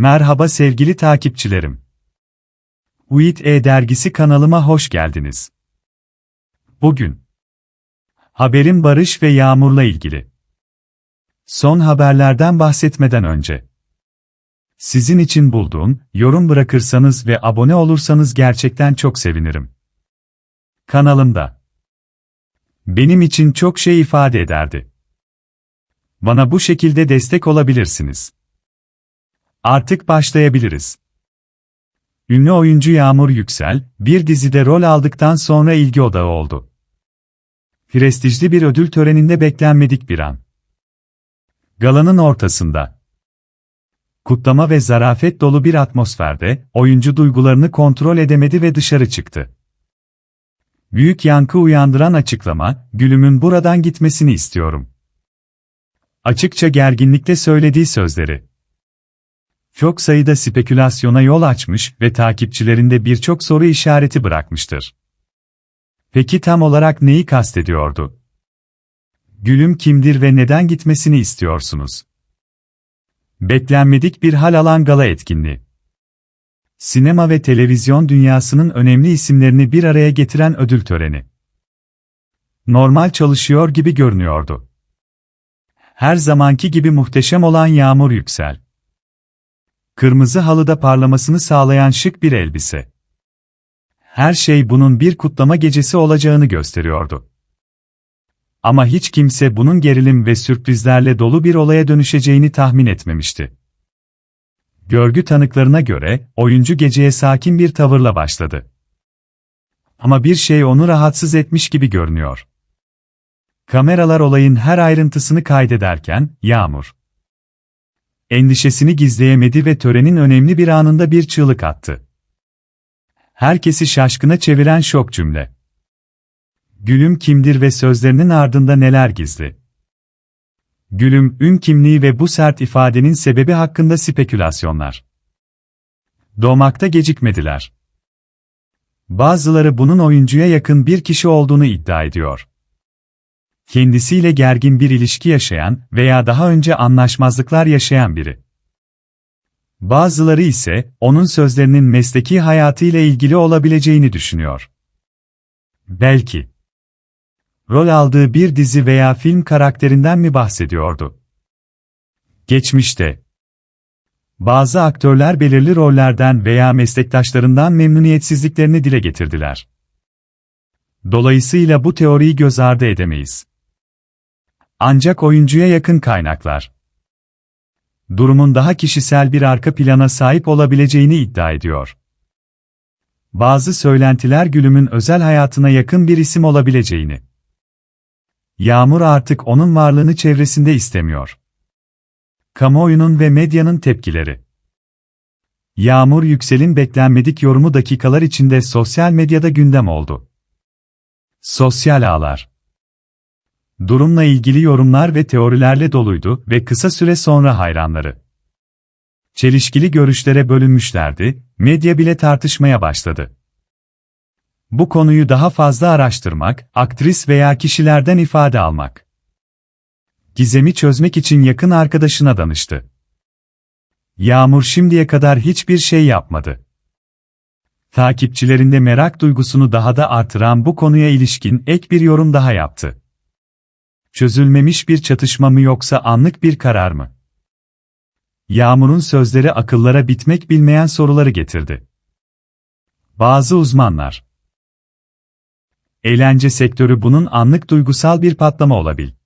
Merhaba sevgili takipçilerim. UİT E-Dergisi kanalıma hoş geldiniz. Bugün haberin Barış ve Yağmur'la ilgili. Son haberlerden bahsetmeden önce sizin için bulduğum, yorum bırakırsanız ve abone olursanız gerçekten çok sevinirim. Kanalımda benim için çok şey ifade ederdi. Bana bu şekilde destek olabilirsiniz. Artık başlayabiliriz. Ünlü oyuncu Yağmur Yüksel, bir dizide rol aldıktan sonra ilgi odağı oldu. Prestijli bir ödül töreninde beklenmedik bir an. Galanın ortasında. Kutlama ve zarafet dolu bir atmosferde, oyuncu duygularını kontrol edemedi ve dışarı çıktı. Büyük yankı uyandıran açıklama, gülümün buradan gitmesini istiyorum. Açıkça gerginlikle söylediği sözleri çok sayıda spekülasyona yol açmış ve takipçilerinde birçok soru işareti bırakmıştır. Peki tam olarak neyi kastediyordu? Gülüm kimdir ve neden gitmesini istiyorsunuz? Beklenmedik bir hal alan gala etkinliği. Sinema ve televizyon dünyasının önemli isimlerini bir araya getiren ödül töreni. Normal çalışıyor gibi görünüyordu. Her zamanki gibi muhteşem olan Yağmur Yüksel. Kırmızı halıda parlamasını sağlayan şık bir elbise. Her şey bunun bir kutlama gecesi olacağını gösteriyordu. Ama hiç kimse bunun gerilim ve sürprizlerle dolu bir olaya dönüşeceğini tahmin etmemişti. Görgü tanıklarına göre, oyuncu geceye sakin bir tavırla başladı. Ama bir şey onu rahatsız etmiş gibi görünüyor. Kameralar olayın her ayrıntısını kaydederken, Yağmur, endişesini gizleyemedi ve törenin önemli bir anında bir çığlık attı. Herkesi şaşkına çeviren şok cümle. Gülüm kimdir ve sözlerinin ardında neler gizli? Gülüm, ün kimliği ve bu sert ifadenin sebebi hakkında spekülasyonlar. Doğmakta gecikmediler. Bazıları bunun oyuncuya yakın bir kişi olduğunu iddia ediyor kendisiyle gergin bir ilişki yaşayan veya daha önce anlaşmazlıklar yaşayan biri. Bazıları ise onun sözlerinin mesleki hayatıyla ilgili olabileceğini düşünüyor. Belki rol aldığı bir dizi veya film karakterinden mi bahsediyordu? Geçmişte bazı aktörler belirli rollerden veya meslektaşlarından memnuniyetsizliklerini dile getirdiler. Dolayısıyla bu teoriyi göz ardı edemeyiz. Ancak oyuncuya yakın kaynaklar durumun daha kişisel bir arka plana sahip olabileceğini iddia ediyor. Bazı söylentiler Gülüm'ün özel hayatına yakın bir isim olabileceğini. Yağmur artık onun varlığını çevresinde istemiyor. Kamuoyunun ve medyanın tepkileri. Yağmur Yüksel'in beklenmedik yorumu dakikalar içinde sosyal medyada gündem oldu. Sosyal ağlar Durumla ilgili yorumlar ve teorilerle doluydu ve kısa süre sonra hayranları. Çelişkili görüşlere bölünmüşlerdi, medya bile tartışmaya başladı. Bu konuyu daha fazla araştırmak, aktris veya kişilerden ifade almak. Gizemi çözmek için yakın arkadaşına danıştı. Yağmur şimdiye kadar hiçbir şey yapmadı. Takipçilerinde merak duygusunu daha da artıran bu konuya ilişkin ek bir yorum daha yaptı. Çözülmemiş bir çatışma mı yoksa anlık bir karar mı? Yağmur'un sözleri akıllara bitmek bilmeyen soruları getirdi. Bazı uzmanlar Eğlence sektörü bunun anlık duygusal bir patlama olabilir.